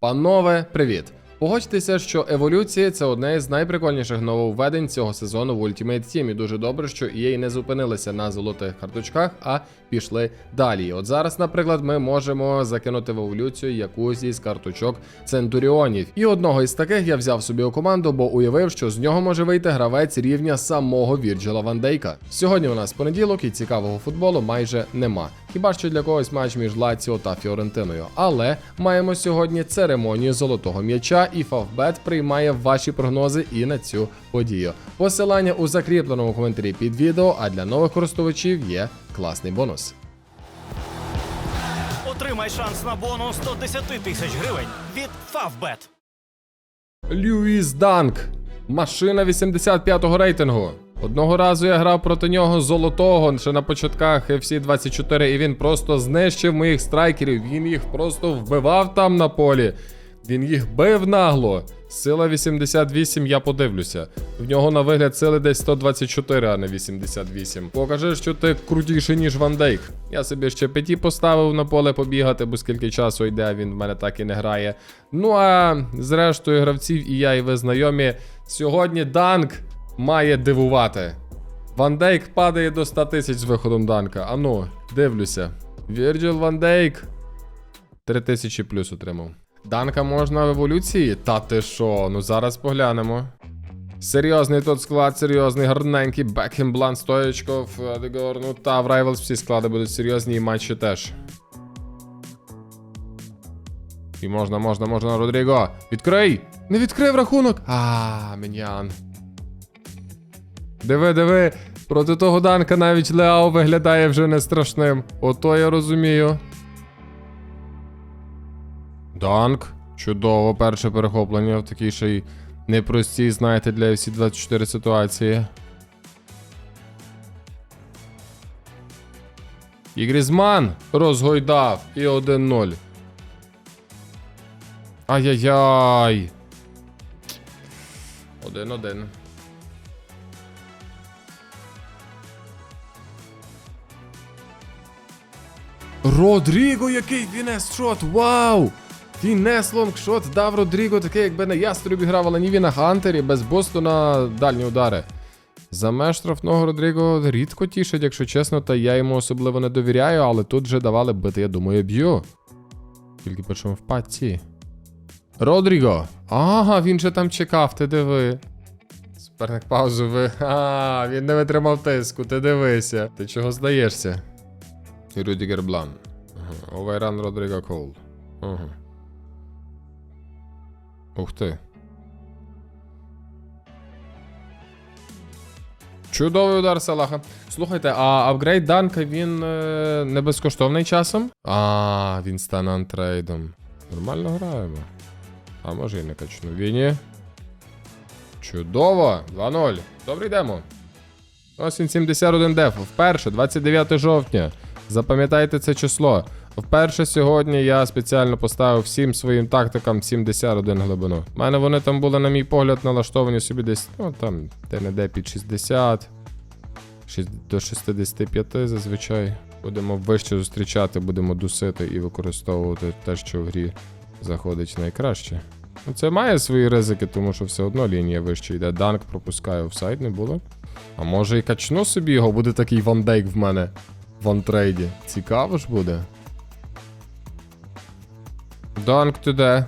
Панове, привіт! Погодьтеся, що еволюція це одне з найприкольніших нововведень цього сезону в Ultimate Team. І дуже добре, що EA не зупинилися на золотих карточках, а пішли далі. От зараз, наприклад, ми можемо закинути в еволюцію якусь із карточок центуріонів. І одного із таких я взяв собі у команду, бо уявив, що з нього може вийти гравець рівня самого Вірджила Ван Дейка. Сьогодні у нас понеділок і цікавого футболу майже нема. Хіба що для когось матч між Лаціо та Фіорентиною. Але маємо сьогодні церемонію золотого м'яча, і Фавбет приймає ваші прогнози і на цю подію. Посилання у закріпленому коментарі під відео, а для нових користувачів є класний бонус. Отримай шанс на бонус 110 тисяч гривень від Favbet. Льюіс Данк. Машина 85-го рейтингу. Одного разу я грав проти нього золотого ще на початках FC 24, і він просто знищив моїх страйкерів. Він їх просто вбивав там на полі. Він їх бив нагло. Сила 88, я подивлюся. В нього на вигляд сили десь 124, а не 88. Покажи, що ти крутіший, ніж Ван Дейк. Я собі ще п'яті поставив на поле побігати, бо скільки часу йде, він в мене так і не грає. Ну а зрештою гравців і я, і ви знайомі. Сьогодні Данк має дивувати. Ван Дейк падає до 100 тисяч з виходом Данка. Ану, дивлюся. Вірджил Ван Дейк 3000 плюс отримав. Данка можна в еволюції? Та ти що? Ну зараз поглянемо. Серйозний тут склад, серйозний, гарненький. Бекхем, Блан, Стоячков, Адегор, ну та в Rivals всі склади будуть серйозні і матчі теж. І можна, можна, можна, Родріго. Відкрий! Не відкрив рахунок! А, Мінян. Диви, диви, проти того Данка навіть Леао виглядає вже не страшним. Ото я розумію. Данк. Чудово, перше перехоплення в такій ще й непростій, знаєте, для всі 24 ситуації. І Грізман розгойдав і 1-0. Ай-яй-яй. 1-1. Родріго, який фінес шот! Вау! Фінес лонгшот дав Родріго, такий, якби на яструбі грав, але ні він на Хантері, без босту на дальні удари. За меж штрафного Родріго рідко тішить, якщо чесно, та я йому особливо не довіряю, але тут вже давали бити, я думаю, б'ю. Тільки причому в патці. Родріго! Ага, він же там чекав, ти диви. Суперник паузу ви. А, він не витримав тиску, ти дивися. Ти чого здаєшся? Рюдігер Блан. Овайран Родріго Коул. Ага. Ух ти. Чудовий удар Салаха. Слухайте, а апгрейд Данка він е, не безкоштовний часом? А, він стане антрейдом. Нормально граємо. А може і не качну. Віні. Чудово! 2-0. Добре йдемо. Ось він 71 деф. Вперше, 29 жовтня. Запам'ятайте це число. Вперше сьогодні я спеціально поставив всім своїм тактикам 71 глибину. У мене вони там були, на мій погляд, налаштовані собі десь, ну там, де не де під 60, шість- до 65 зазвичай. Будемо вище зустрічати, будемо дусити і використовувати те, що в грі заходить найкраще. Ну, це має свої ризики, тому що все одно лінія вище йде. Данк пропускає офсайд, не було. А може і качну собі його, буде такий вандейк в мене в антрейді. Цікаво ж буде. Данк ти де?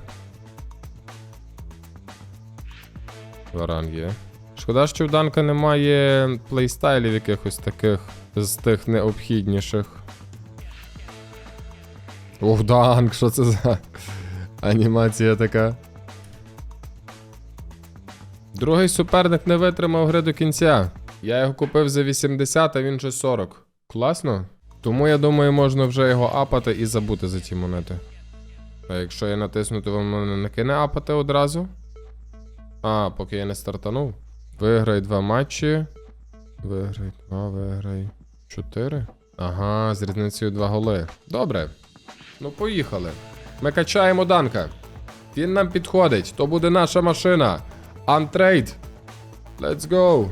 Варан є. Шкода, що в Данка немає плейстайлів якихось таких з тих необхідніших. Ох, Данк, що це за анімація така? Другий суперник не витримав гри до кінця. Я його купив за 80, а він же 40. Класно? Тому я думаю, можна вже його апати і забути за ті монети. А якщо я натисну, то воно мене не кине апати одразу. А, поки я не стартанув. Виграй два матчі. Виграй два, виграй. Чотири. Ага, з різницею два голи. Добре. Ну, поїхали. Ми качаємо Данка. Він нам підходить. То буде наша машина. Антрейд. Let's go.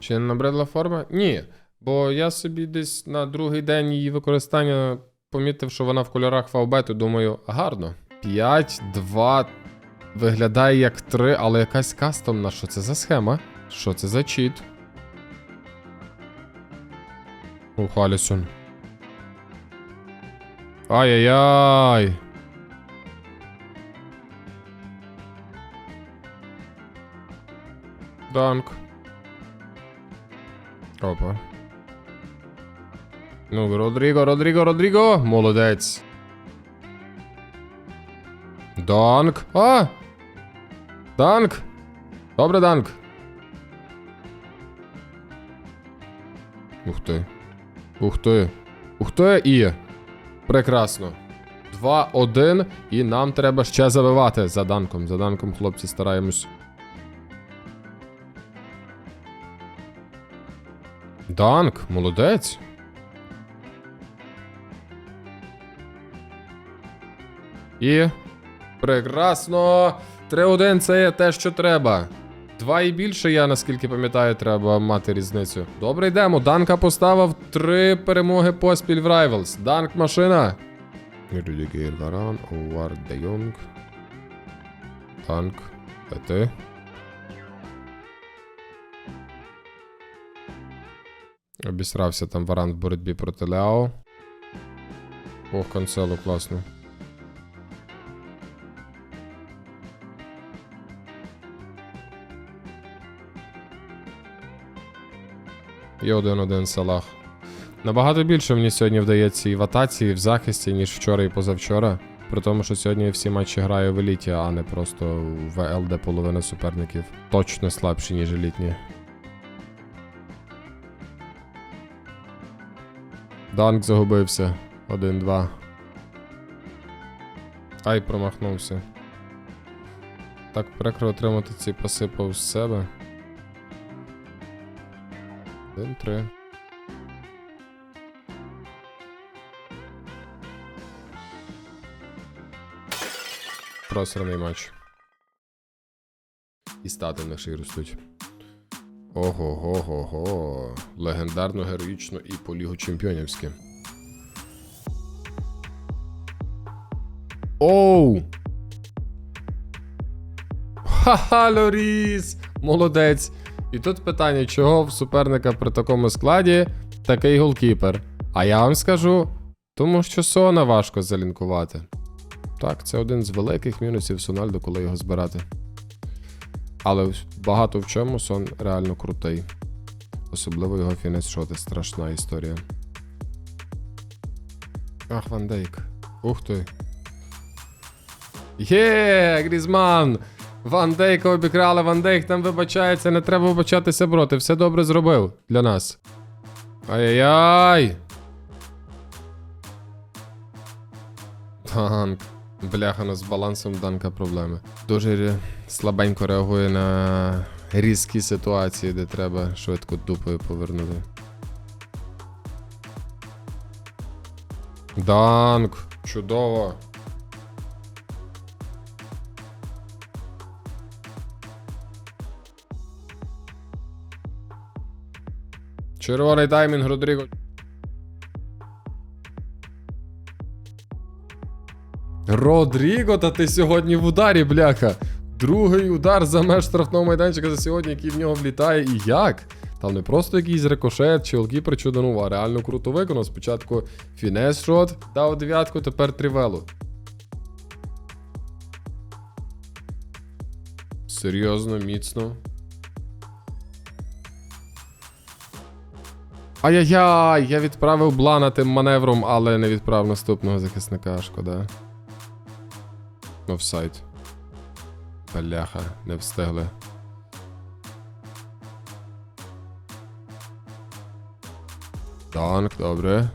Чи не набридла форма? Ні. Бо я собі десь на другий день її використання помітив, що вона в кольорах фавбету, думаю, гарно. 5, 2. Виглядає як 3, але якась кастомна. Що це за схема? Що це за чіт? Ух, Алісон. Ай-яй-яй. Данк. Опа. Ну, Родріго, Родріго, Родріго. Молодець. Данк. А! Данк. Добре, Данк. Ух ти. Ух ти. Ух ти і. Прекрасно. 2-1. І нам треба ще забивати за данком. За данком, хлопці, стараємось. Данк, молодець. І. Прекрасно. 3-1 це є те, що треба. Два і більше я, наскільки пам'ятаю, треба мати різницю. Добре, йдемо. Данка поставив три перемоги поспіль в Rivals. Данк машина. Рюдігер Варан, Овар Де Йонг. Данк. Це ти. Обісрався там Варан в боротьбі проти Лео. Ох, канцело, класно. І 1-1 Салах. Набагато більше мені сьогодні вдається і в атаці, і в захисті, ніж вчора і позавчора. При тому, що сьогодні всі матчі граю в еліті, а не просто в ВЛ, де половина суперників точно слабші, ніж елітні. Данк загубився. 1-2. Ай, промахнувся. Так прикро отримати ці паси повз себе. 1-3. Просраний матч. І стати наші ростуть. Ого-го-го-го. Легендарно, героїчно і по лігу чемпіонівськи. Оу! Ха-ха, Лоріс! Молодець! І тут питання, чого в суперника при такому складі такий голкіпер? А я вам скажу, тому що Сона важко залінкувати. Так, це один з великих мінусів Сональдо, коли його збирати. Але багато в чому сон реально крутий. Особливо його фінес шоти страшна історія. Ах, Ван Дейк. Ух ти. Є, Грізман! Ван Дейка обікрали, Ван Дейк там вибачається, не треба вибачатися, бро, ти все добре зробив для нас. Ай-яй-яй! Танк. Бляха, ну з балансом данка проблеми. Дуже слабенько реагує на різкі ситуації, де треба швидко дупою повернути. Данк! Чудово! Червоний таймінг Родріго. Родріго, та ти сьогодні в ударі, бляха. Другий удар за меж штрафного майданчика за сьогодні, який в нього влітає. І як? Там не просто якийсь рикошет чи олкіпер чуданув, а реально круто виконав. Спочатку фінес шот, дав дев'ятку, тепер трівелу. Серйозно, міцно. Ай-яй-яй, я відправив Блана тим маневром, але не відправив наступного захисника, шкода. Офсайд. Бляха, не встигли. Данк, добре.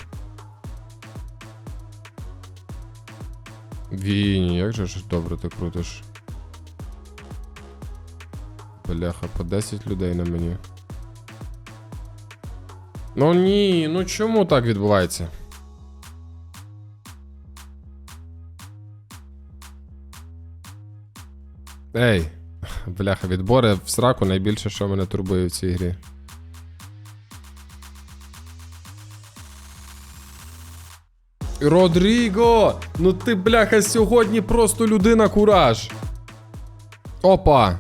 Віні, як же ж добре ти крутиш. Бляха, по 10 людей на мені. Ну ні, ну чому так відбувається? Ей, бляха, відбори в сраку найбільше, що мене турбує в цій грі. Родріго! Ну ти, бляха, сьогодні просто людина кураж. Опа.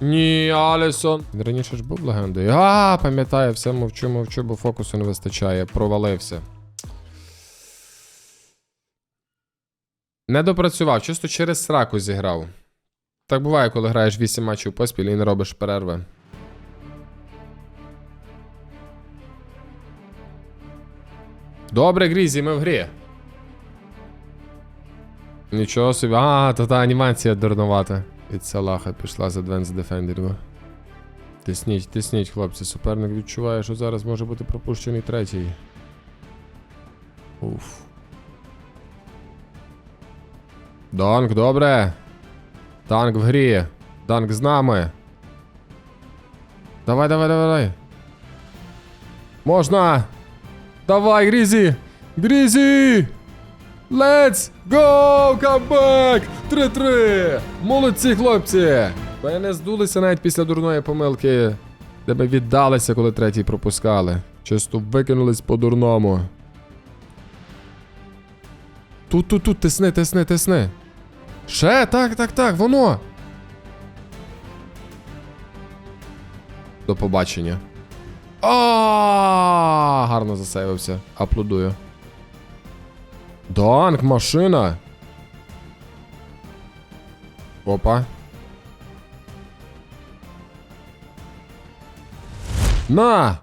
Ні, Алісон. Він раніше ж був легендою. А, пам'ятаю, все мовчу, мовчу, бо фокусу не вистачає. Провалився. Не допрацював, чисто через сраку зіграв. Так буває, коли граєш 8 матчів поспіль і не робиш перерви. Добре, Грізі, ми в грі. Нічого собі. А, то та анімація дурнувата. Від Салаха пішла з Advanced Defender. Тисніть, тисніть, хлопці. Суперник відчуває, що зараз може бути пропущений третій. Уф. Данк, добре. Танк в грі. Данк з нами. Давай, давай, давай, давай. Можна. Давай, Грізі! Грізі! Let's go! Камбек! 3-3! Молодці, хлопці! Ми не здулися навіть після дурної помилки, де ми віддалися, коли третій пропускали. Чисто викинулись по-дурному. Тут, тут, тут, тисни, тисни, тисни. Ще, так, так, так, воно. До побачення. А, гарно засейвився. Аплодую. Данк, машина. Опа. На!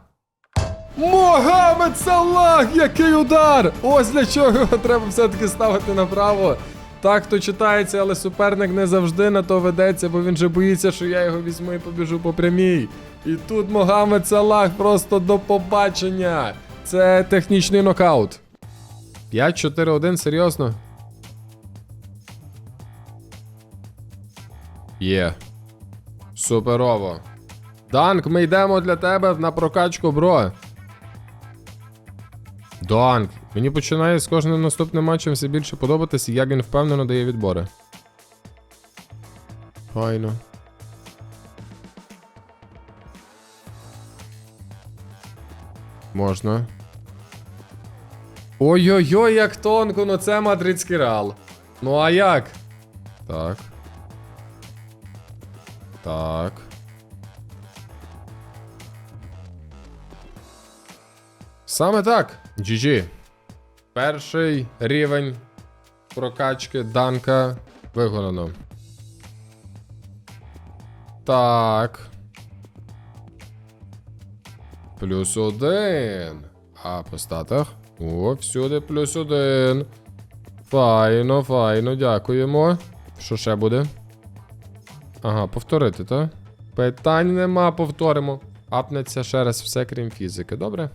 Могамед Салах! Який удар! Ось для чого треба все-таки ставити направо. Так то читається, але суперник не завжди на то ведеться, бо він же боїться, що я його візьму і побіжу по прямій. І тут Могамед Салах просто до побачення. Це технічний нокаут. 5-4-1, серйозно? Є. Суперово. Данк, ми йдемо для тебе на прокачку, бро. Данк, мені починає з кожним наступним матчем все більше подобатися, як він впевнено дає відбори. Файно. Можна. Ой-ой-ой, як тонко, ну це мадридський реал. Ну а як? Так. Так. Саме так. GG. Перший рівень прокачки данка виконано. Так. Плюс один. А по статах? О, всюди плюс один. Файно, файно, дякуємо. Що ще буде? Ага, повторити, так? Питань нема, повторимо. Апнеться ще раз все, крім фізики, добре?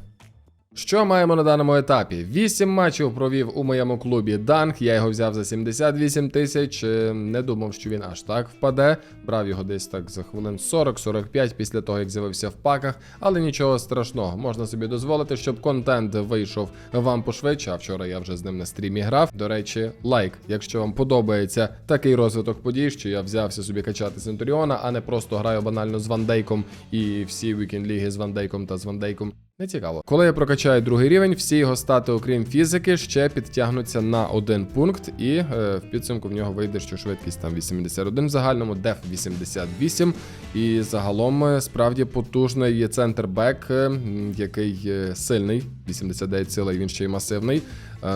Що маємо на даному етапі? 8 матчів провів у моєму клубі Данк. Я його взяв за 78 тисяч. Е, Не думав, що він аж так впаде. Брав його десь так за хвилин 40-45 після того, як з'явився в паках. Але нічого страшного, можна собі дозволити, щоб контент вийшов вам пошвидше. А вчора я вже з ним на стрімі грав. До речі, лайк, якщо вам подобається такий розвиток подій, що я взявся собі качати Центуріона, а не просто граю банально з Вандейком і всі вікенд ліги з Вандейком та з Вандейком. Не цікаво. Коли я прокачаю другий рівень, всі його стати, окрім фізики, ще підтягнуться на один пункт, і е, в підсумку в нього вийде, що швидкість там 81 в загальному, деф 88. І загалом е, справді потужний є центр бек, е, який е, сильний, 89 сила, і він ще й масивний.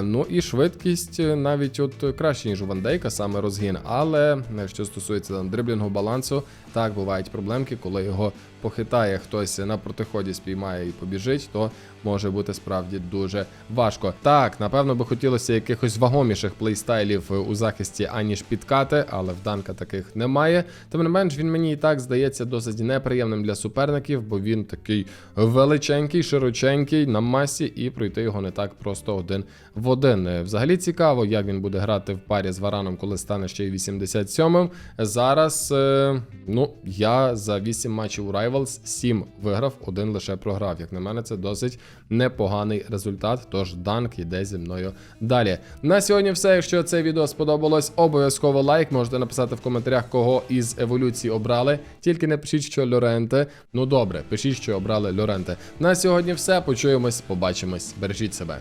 Ну і швидкість навіть от краще, ніж у Вандейка, саме розгін. Але що стосується там дриблінгу балансу, так бувають проблемки, коли його похитає хтось на протиході, спіймає і побіжить, то може бути справді дуже важко. Так, напевно би хотілося якихось вагоміших плейстайлів у захисті, аніж підкати, але в Данка таких немає. Тим не менш, він мені і так здається досить неприємним для суперників, бо він такий величенький, широченький на масі, і пройти його не так просто один в один. Взагалі цікаво, як він буде грати в парі з Вараном, коли стане ще й 87-м. Зараз, е, я за 8 матчів у Levels 7 виграв, один лише програв. Як на мене, це досить непоганий результат. Тож данк йде зі мною далі. На сьогодні все. Якщо це відео сподобалось, обов'язково лайк. Можете написати в коментарях, кого із еволюції обрали. Тільки не пишіть, що Лоренте. Ну добре, пишіть, що обрали Лоренте. На сьогодні все. Почуємось, побачимось. Бережіть себе.